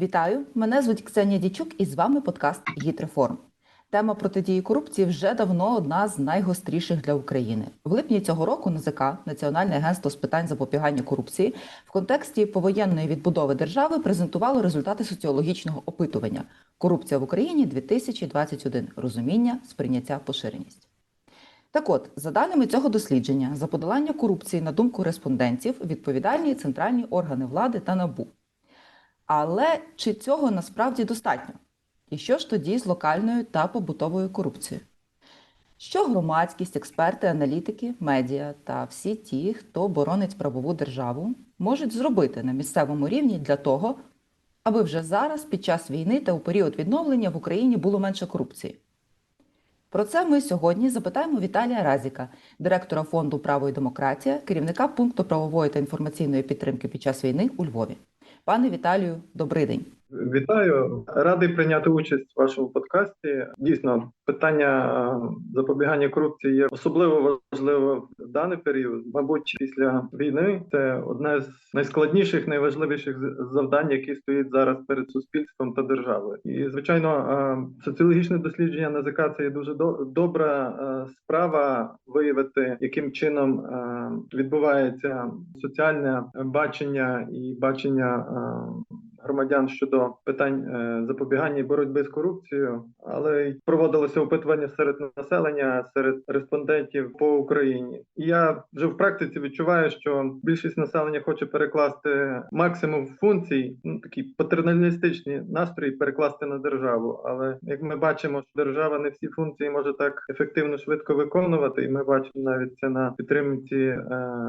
Вітаю! Мене звуть Ксенія Дічук і з вами подкаст «Гідреформ». Тема протидії корупції вже давно одна з найгостріших для України. В липні цього року НАЗК, Національне агентство з питань запобігання корупції, в контексті повоєнної відбудови держави презентувало результати соціологічного опитування Корупція в Україні 2021. Розуміння, сприйняття, поширеність. Так от, за даними цього дослідження, за подолання корупції, на думку респондентів, відповідальні центральні органи влади та НАБУ. Але чи цього насправді достатньо? І що ж тоді з локальною та побутовою корупцією? Що громадськість, експерти, аналітики, медіа та всі ті, хто боронить правову державу, можуть зробити на місцевому рівні для того, аби вже зараз, під час війни та у період відновлення в Україні було менше корупції? Про це ми сьогодні запитаємо Віталія Разіка, директора фонду Право і демократія, керівника пункту правової та інформаційної підтримки під час війни у Львові. Пане Віталію, добрий день. Вітаю, радий прийняти участь в вашому подкасті. Дійсно, питання е, запобігання корупції є особливо важливо в даний період. Мабуть, після війни це одне з найскладніших, найважливіших завдань, які стоїть зараз перед суспільством та державою. І звичайно, е, соціологічне дослідження НАЗК – це є дуже добра е, справа виявити, яким чином відбувається соціальне бачення і бачення громадян щодо питань е, запобігання і боротьби з корупцією, але й проводилося опитування серед населення, серед респондентів по Україні. І я вже в практиці відчуваю, що більшість населення хоче перекласти максимум функцій, ну такі патерналістичні настрої перекласти на державу. Але як ми бачимо, що держава не всі функції може так ефективно швидко виконувати, і ми бачимо навіть це на підтримці е,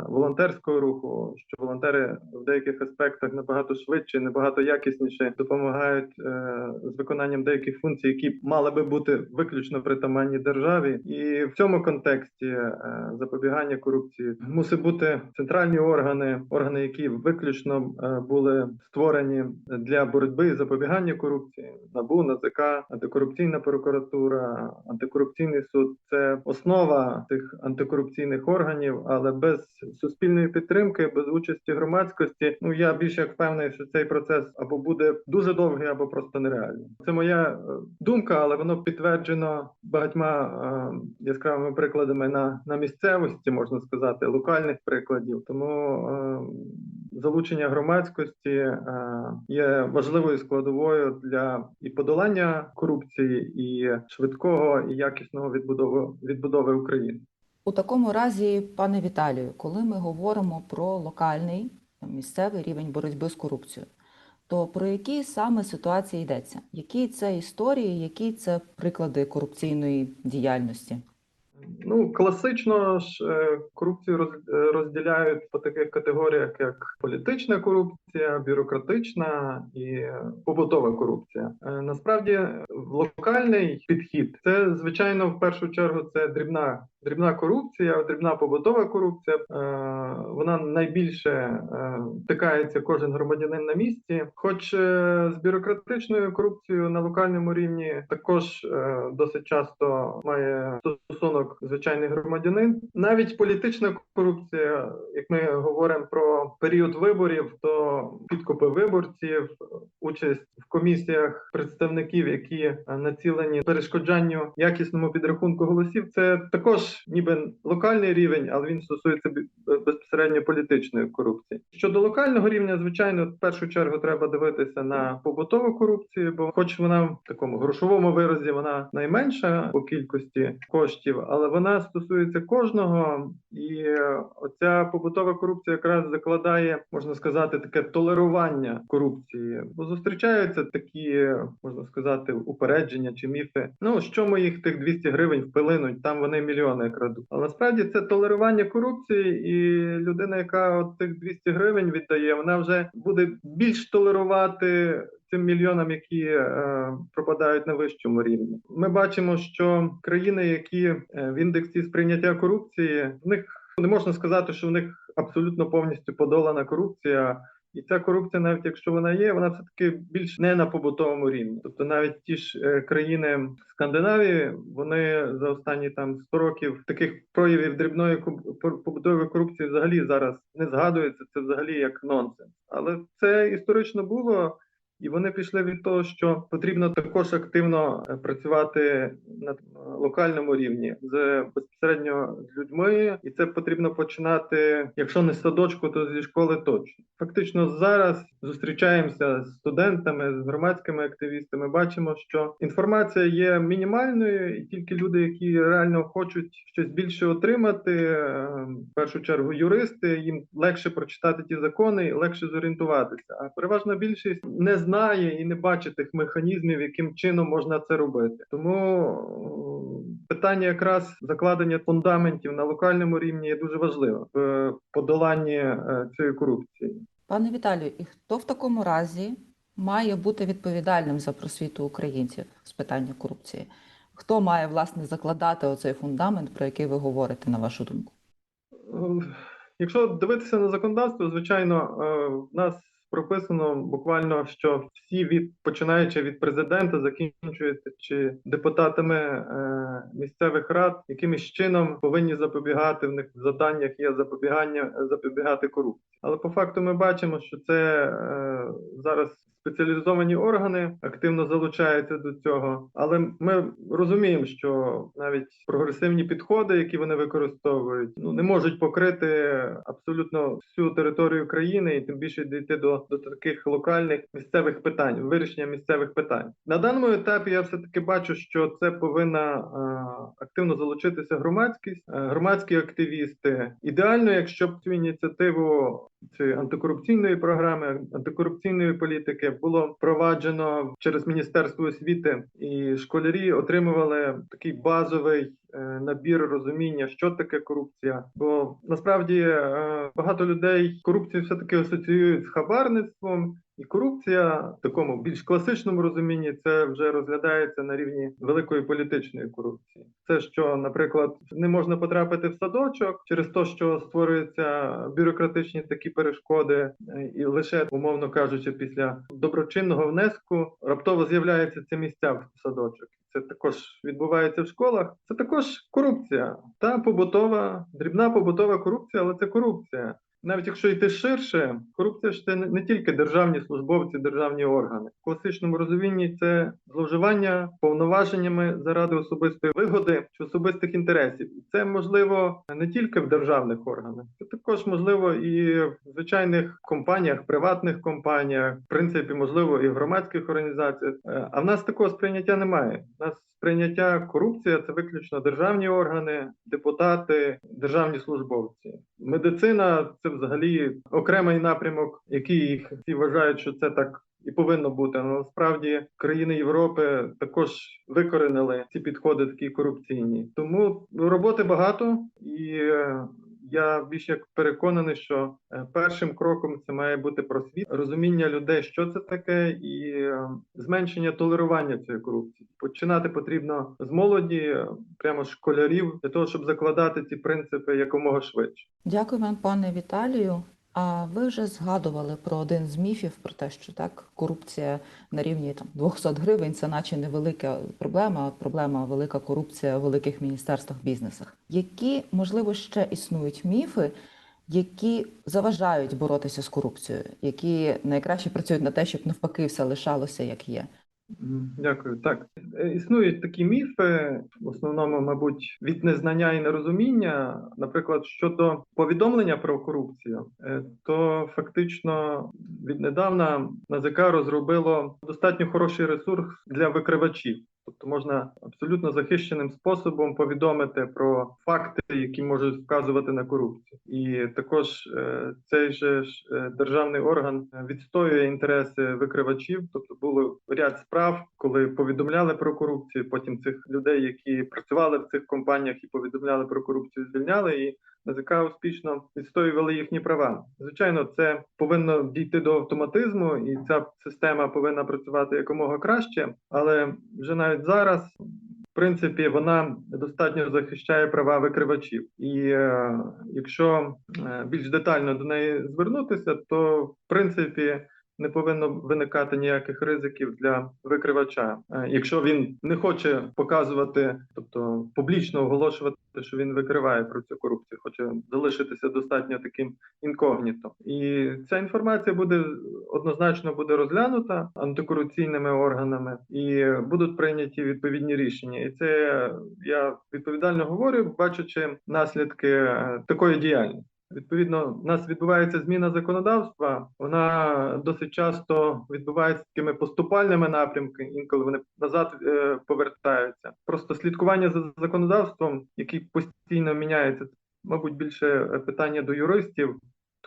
волонтерського руху, що волонтери в деяких аспектах набагато швидше, набагато якісніше допомагають е, з виконанням деяких функцій, які мали би бути виключно притаманні державі, і в цьому контексті е, запобігання корупції мусить бути центральні органи, органи, які виключно е, були створені для боротьби і запобігання корупції, набу НАЗК, антикорупційна прокуратура, антикорупційний суд це основа тих антикорупційних органів, але без суспільної підтримки, без участі громадськості, ну я більш як впевнений, що цей процес або буде дуже довгий, або просто нереальний. Це моя е, думка, але воно підтверджено багатьма е, яскравими прикладами на на місцевості, можна сказати, локальних прикладів. Тому е, залучення громадськості е, є важливою складовою для і подолання корупції, і швидкого і якісного відбудови відбудови України. У такому разі, пане Віталію, коли ми говоримо про локальний місцевий рівень боротьби з корупцією, то про які саме ситуації йдеться? Які це історії, які це приклади корупційної діяльності? Ну, класично ж е, корупцію е, розділяють по таких категоріях, як політична корупція, бюрократична і побутова корупція. Е, насправді, локальний підхід це звичайно в першу чергу це дрібна дрібна корупція, дрібна побутова корупція. Вона найбільше стикається кожен громадянин на місці. Хоч з бюрократичною корупцією на локальному рівні також досить часто має стосунок звичайний громадянин. Навіть політична корупція, як ми говоримо про період виборів, то підкупи виборців, участь в комісіях представників, які націлені перешкоджанню якісному підрахунку голосів, це також ніби локальний рівень, але він стосується безпосередньо політичної корупції. Щодо локального рівня, звичайно, в першу чергу треба дивитися на побутову корупцію, бо, хоч вона в такому грошовому виразі, вона найменша по кількості коштів, але але вона стосується кожного, і оця побутова корупція якраз закладає, можна сказати, таке толерування корупції. Бо зустрічаються такі, можна сказати, упередження чи міфи. Ну що ми їх тих 200 гривень впилинуть, там вони мільйони крадуть. Але насправді це толерування корупції, і людина, яка от тих 200 гривень віддає, вона вже буде більш толерувати тим мільйонам, які е, пропадають на вищому рівні. Ми бачимо, що країни, які е, в індексі сприйняття корупції, в них не можна сказати, що в них абсолютно повністю подолана корупція. І ця корупція, навіть якщо вона є, вона все таки більш не на побутовому рівні. Тобто, навіть ті ж е, країни Скандинавії, вони за останні там 100 років таких проявів дрібної побутової корупції взагалі зараз не згадуються. Це взагалі як нонсенс. Але це історично було. І вони пішли від того, що потрібно також активно е, працювати на е, локальному рівні з безпосередньо з людьми, і це потрібно починати, якщо не з садочку, то зі школи точно. Фактично зараз зустрічаємося з студентами, з громадськими активістами. Бачимо, що інформація є мінімальною, і тільки люди, які реально хочуть щось більше отримати, е, в першу чергу юристи, їм легше прочитати ті закони, легше зорієнтуватися. А переважна більшість не знає і не бачить тих механізмів, яким чином можна це робити. Тому е, питання якраз закладення фундаментів на локальному рівні є дуже важливим в подоланні е, цієї корупції. Пане Віталію, і хто в такому разі має бути відповідальним за просвіту українців з питання корупції? Хто має власне закладати оцей фундамент, про який ви говорите, на вашу думку? Е, Якщо дивитися на законодавство, звичайно, в нас прописано буквально, що всі від починаючи від президента, закінчуючи чи депутатами е, місцевих рад, якимось чином повинні запобігати в них в заданнях є запобігання запобігати корупції. Але по факту ми бачимо, що це е, зараз спеціалізовані органи активно залучаються до цього. Але ми розуміємо, що навіть прогресивні підходи, які вони використовують, ну не можуть покрити абсолютно всю територію країни, і тим більше дійти до, до таких локальних місцевих питань, вирішення місцевих питань. На даному етапі я все таки бачу, що це повинна е, активно залучитися громадськість, е, громадські активісти. Ідеально, якщо б цю ініціативу цієї антикорупційної програми, антикорупційної політики було впроваджено через Міністерство освіти, і школярі отримували такий базовий набір розуміння, що таке корупція. Бо насправді е, багато людей корупцію все таки асоціюють з хабарництвом. І корупція в такому більш класичному розумінні це вже розглядається на рівні великої політичної корупції. Це що, наприклад, не можна потрапити в садочок через те, що створюються бюрократичні такі перешкоди, е, і лише умовно кажучи, після доброчинного внеску раптово з'являються ці місця в садочок. Це також відбувається в школах. Це також корупція, та побутова, дрібна побутова корупція, але це корупція. Навіть якщо йти ширше, корупція ж це не тільки державні службовці, державні органи. В класичному розумінні це зловживання повноваженнями заради особистої вигоди чи особистих інтересів. І це можливо не тільки в державних органах, це також можливо і в звичайних компаніях, приватних компаніях, в принципі, можливо, і в громадських організаціях. Е, А в нас такого сприйняття немає. У нас сприйняття корупція це виключно державні органи, депутати, державні службовці. Медицина це взагалі окремий напрямок, який всі вважають, що це так. І повинно бути але насправді країни Європи також викоренили ці підходи, такі корупційні. Тому роботи багато, і е, я більш як переконаний, що е, першим кроком це має бути просвіт, розуміння людей, що це таке, і е, зменшення толерування цієї корупції. Починати потрібно з молоді, прямо з школярів, для того, щоб закладати ці принципи якомога швидше. Дякую вам, пане Віталію. А ви вже згадували про один з міфів про те, що так корупція на рівні там 200 гривень це наче невелика проблема, проблема велика корупція в великих міністерствах, бізнесах. Які можливо ще існують міфи, які заважають боротися з корупцією, які найкраще працюють на те, щоб навпаки все лишалося як є? Дякую. Так Е, існують такі міфи, в основному, мабуть, від незнання і нерозуміння. Наприклад, щодо повідомлення про корупцію, е, то фактично віднедавна НАЗК розробило достатньо хороший ресурс для викривачів. Тобто можна абсолютно захищеним способом повідомити про факти, які можуть вказувати на корупцію, і також е, цей же е, державний орган відстоює інтереси викривачів. Тобто було ряд справ, коли повідомляли про корупцію. Потім цих людей, які працювали в цих компаніях і повідомляли про корупцію, звільняли і. НАЗК успішно відстоювали їхні права. Звичайно, це повинно дійти до автоматизму, і ця система повинна працювати якомога краще. Але вже навіть зараз, в принципі, вона достатньо захищає права викривачів. І е, якщо е, більш детально до неї звернутися, то в принципі не повинно виникати ніяких ризиків для викривача. Е, Якщо він не хоче показувати, тобто публічно оголошувати, що він викриває про цю корупцію, хоче залишитися достатньо таким інкогніто. І ця інформація буде однозначно буде розглянута антикорупційними органами і будуть прийняті відповідні рішення. І це я відповідально говорю, бачачи наслідки е, такої діяльності. Відповідно, у нас відбувається зміна законодавства. Вона досить часто відбувається такими поступальними напрямками, інколи вони назад е, повертаються. Просто слідкування за законодавством, який постійно міняється, мабуть, більше е, питання до юристів.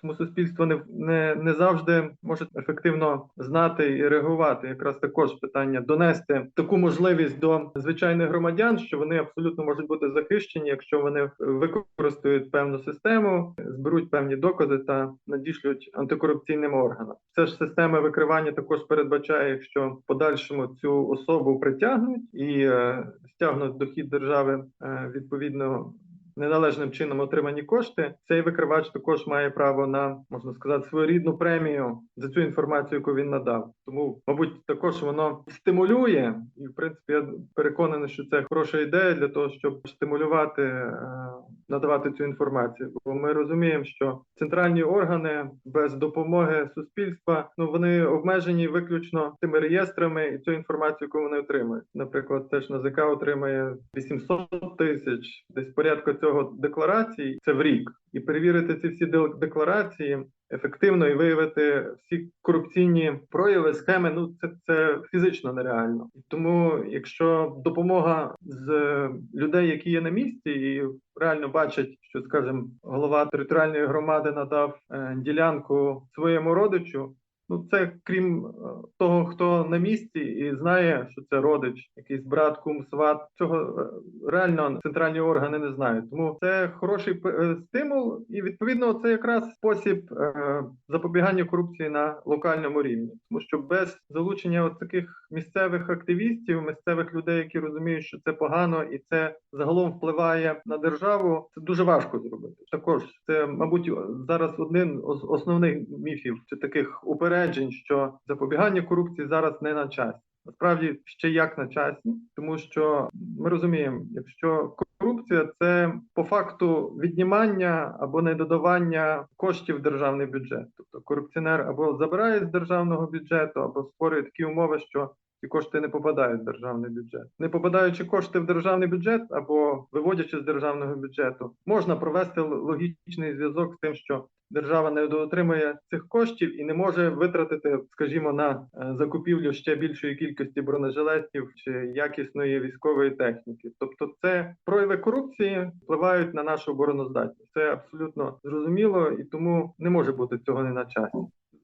Тому суспільство не, не, не завжди може ефективно знати і реагувати. Якраз також питання донести таку можливість до звичайних громадян, що вони абсолютно можуть бути захищені, якщо вони використають певну систему, зберуть певні докази та надішлють антикорупційним органам. Це ж система викривання також передбачає, якщо в подальшому цю особу притягнуть і е, стягнуть дохід держави е, відповідно неналежним чином отримані кошти, цей викривач також має право на можна сказати своєрідну премію за цю інформацію, яку він надав. Тому, мабуть, також воно стимулює, і в принципі я переконаний, що це хороша ідея для того, щоб стимулювати е, надавати цю інформацію. Бо ми розуміємо, що центральні органи без допомоги суспільства ну вони обмежені виключно тими реєстрами і цю інформацію, яку вони отримують. Наприклад, теж НАЗК отримає 800 тисяч, десь порядка цього декларацій. Це в рік, і перевірити ці всі декларації. Ефективно і виявити всі корупційні прояви, схеми. Ну це, це фізично нереально. Тому, якщо допомога з людей, які є на місці, і реально бачать, що, скажімо, голова територіальної громади надав е, ділянку своєму родичу. Ну, це крім е, того, хто на місці і знає, що це родич, якийсь брат, кум, сват. Цього е, реально центральні органи не знають. Тому це хороший е, стимул, і відповідно це якраз спосіб запобігання корупції на локальному рівні, тому що без залучення от таких місцевих активістів, місцевих людей, які розуміють, що це погано, і це загалом впливає на державу. Це дуже важко зробити. Також це, мабуть, зараз один з основних міфів чи таких упереджень, що запобігання корупції зараз не на часі. Насправді ще як на часі, тому що ми розуміємо, якщо корупція це по факту віднімання або недодавання коштів в державний бюджет, тобто корупціонер або забирає з державного бюджету, або створює такі умови, що ці кошти не попадають в державний бюджет. Не попадаючи кошти в державний бюджет або виводячи з державного бюджету, можна провести логічний зв'язок з тим, що держава не отримує цих коштів і не може витратити, скажімо, на е, закупівлю ще більшої кількості бронежилетів чи якісної військової техніки. Тобто, це прояви корупції впливають на нашу обороноздатність. Це абсолютно зрозуміло, і тому не може бути цього не на часі.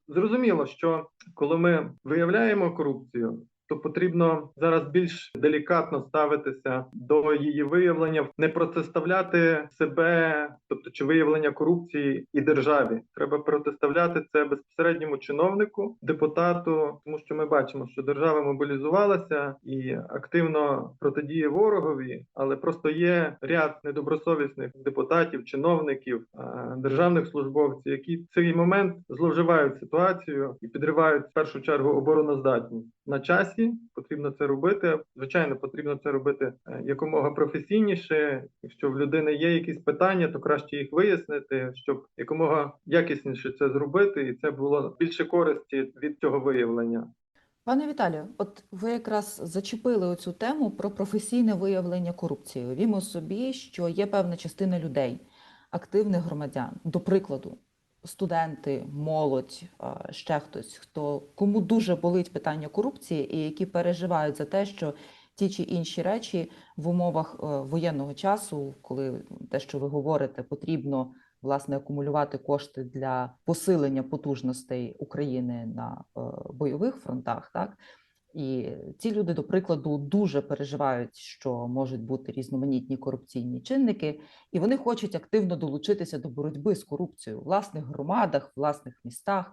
Зрозуміло, що коли ми виявляємо корупцію, то потрібно зараз більш делікатно ставитися до її виявлення, не протиставляти себе, тобто чи виявлення корупції і державі. Треба протиставляти це безпосередньому чиновнику, депутату, тому що ми бачимо, що держава мобілізувалася і активно протидіє ворогові, але просто є ряд недобросовісних депутатів, чиновників, е, державних службовців, які в цей момент зловживають ситуацію і підривають в першу чергу обороноздатність на часі. Потрібно це робити. Звичайно, потрібно це робити е, якомога професійніше. Якщо в людини є якісь питання, то краще їх вияснити, щоб якомога якісніше це зробити, і це було більше користі від цього виявлення. Пане Віталію, от ви якраз зачепили оцю тему про професійне виявлення корупції. Уявімо собі, що є певна частина людей, активних громадян, до прикладу, студенти, молодь, ще хтось, хто кому дуже болить питання корупції, і які переживають за те, що ті чи інші речі в умовах е, воєнного часу, коли те, що ви говорите, потрібно власне акумулювати кошти для посилення потужностей України на е, бойових фронтах, так і ці люди, до прикладу, дуже переживають, що можуть бути різноманітні корупційні чинники, і вони хочуть активно долучитися до боротьби з корупцією в власних громадах, власних містах,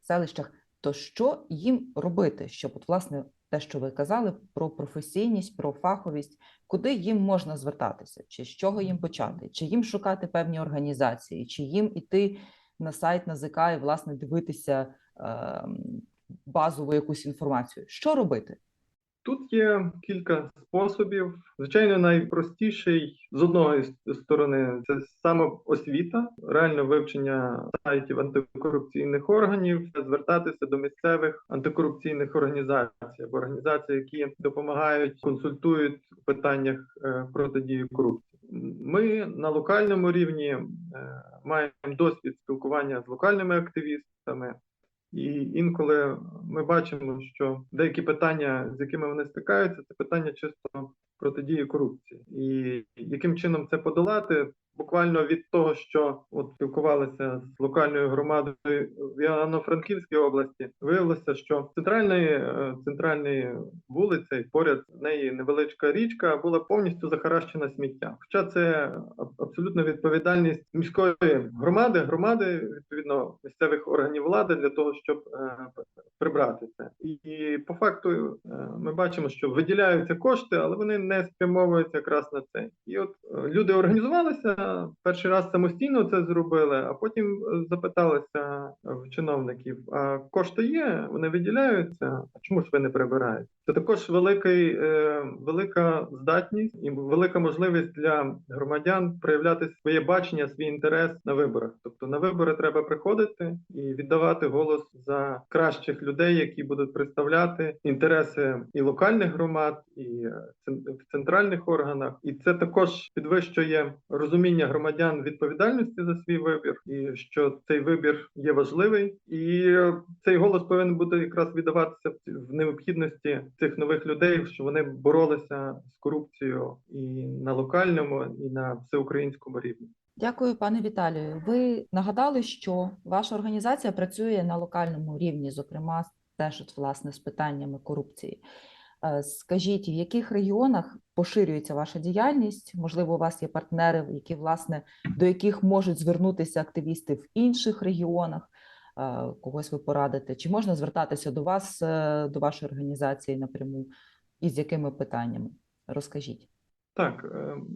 селищах. То що їм робити, щоб от власне те, що ви казали про професійність, про фаховість, куди їм можна звертатися, чи з чого їм почати, чи їм шукати певні організації, чи їм іти на сайт НАЗК і власне дивитися, е, базову якусь інформацію. Що робити? Тут є кілька способів. Звичайно, найпростіший з одної сторони це саме освіта, реальне вивчення сайтів антикорупційних органів, звертатися до місцевих антикорупційних організацій або організацій, які допомагають, консультують у питаннях е, протидії корупції. Ми на локальному рівні е, маємо досвід спілкування з локальними активістами. І інколи ми бачимо, що деякі питання, з якими вони стикаються, це питання чисто протидії корупції. І яким чином це подолати? Буквально від того, що от спілкувалися з локальною громадою в Івано-Франківській області, виявилося, що центральної е, центральної вулиці, поряд з неї невеличка річка, була повністю захаращена сміття. Хоча це абсолютно відповідальність міської громади, громади відповідно місцевих органів влади для того, щоб е, прибрати це. І по факту е, ми бачимо, що виділяються кошти, але вони не спрямовуються якраз на це. І от люди організувалися перший раз самостійно це зробили, а потім е, запиталися в чиновників: а кошти є, вони виділяються. А чому ж ви не прибираєте? Це також великий, е, велика здатність і велика можливість для громадян проявляти своє бачення, свій інтерес на виборах. Тобто на вибори треба приходити і віддавати голос за кращих людей, які будуть представляти інтереси і локальних громад, і е, в центральних органах. І це також підвищує розуміння громадян відповідальності за свій вибір, і що цей вибір є важливий, і цей голос повинен бути якраз віддаватися в необхідності цих нових людей, що вони боролися з корупцією і на локальному, і на всеукраїнському рівні. Дякую, пане Віталію. Ви нагадали, що ваша організація працює на локальному рівні, зокрема, теж от, власне з питаннями корупції. Е, Скажіть, в яких регіонах поширюється ваша діяльність? Можливо, у вас є партнери, які власне до яких можуть звернутися активісти в інших регіонах? Е, Когось ви порадите? Чи можна звертатися до вас, е, до вашої організації напряму? І з якими питаннями? Розкажіть. Так,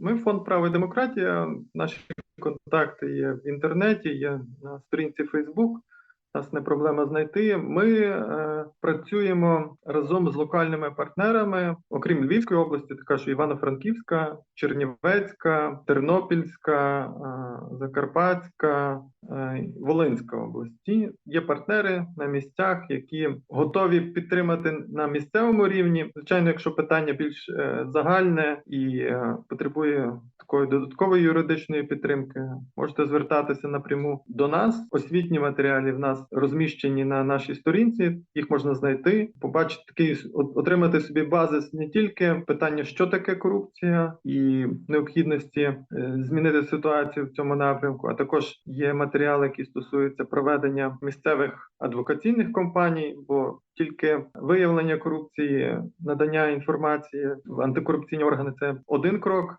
ми фонд право і демократія. Наші контакти є в інтернеті, є на сторінці Нас не проблема знайти. Ми е, працюємо разом з локальними партнерами, окрім Львівської області, також Івано-Франківська, Чернівецька, Тернопільська, е, Закарпатська, е, Волинська області. Є партнери на місцях, які готові підтримати на місцевому рівні. Звичайно, якщо питання більш е, загальне і е, потребує такої додаткової юридичної підтримки, можете звертатися напряму до нас. Освітні матеріали в нас розміщені на нашій сторінці. Їх можна знайти, побачити такий отримати собі базис не тільки питання, що таке корупція, і необхідності е, змінити ситуацію в цьому напрямку. А також є матеріали, які стосуються проведення місцевих адвокаційних компаній, бо тільки виявлення корупції, надання інформації в антикорупційні органи це один крок.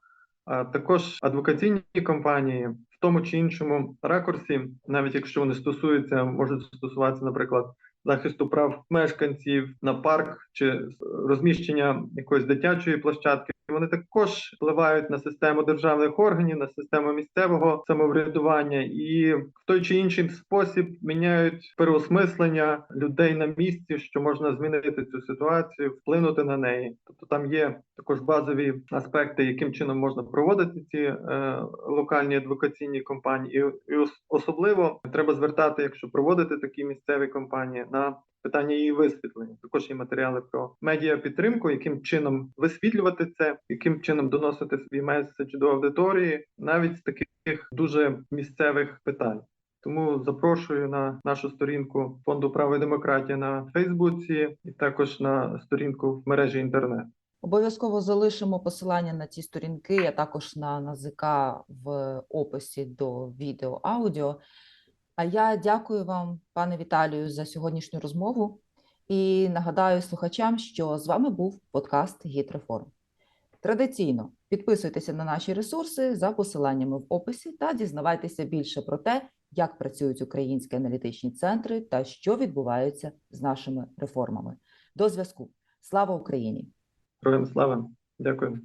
А також адвокаційні компанії в тому чи іншому ракурсі, навіть якщо вони стосуються, можуть стосуватися, наприклад, захисту прав мешканців на парк чи розміщення якоїсь дитячої площадки. Вони також впливають на систему державних органів, на систему місцевого самоврядування і в той чи інший спосіб міняють переосмислення людей на місці, що можна змінити цю ситуацію, вплинути на неї. Тобто там є також базові аспекти, яким чином можна проводити ці е, локальні адвокаційні компанії, і, і особливо треба звертати, якщо проводити такі місцеві компанії, на питання її висвітлення. Також є матеріали про медіа підтримку, яким чином висвітлювати це, яким чином доносити свій меседж до аудиторії, навіть з таких дуже місцевих питань. Тому запрошую на нашу сторінку фонду право і демократія на Фейсбуці і також на сторінку в мережі інтернет. Обов'язково залишимо посилання на ці сторінки, а також на НАЗК в описі до відео аудіо. А я дякую вам, пане Віталію, за сьогоднішню розмову і нагадаю слухачам, що з вами був подкаст «Гідреформ». Традиційно підписуйтеся на наші ресурси за посиланнями в описі та дізнавайтеся більше про те, як працюють українські аналітичні центри та що відбувається з нашими реформами. До зв'язку. Слава Україні! Героям слава! Дякую.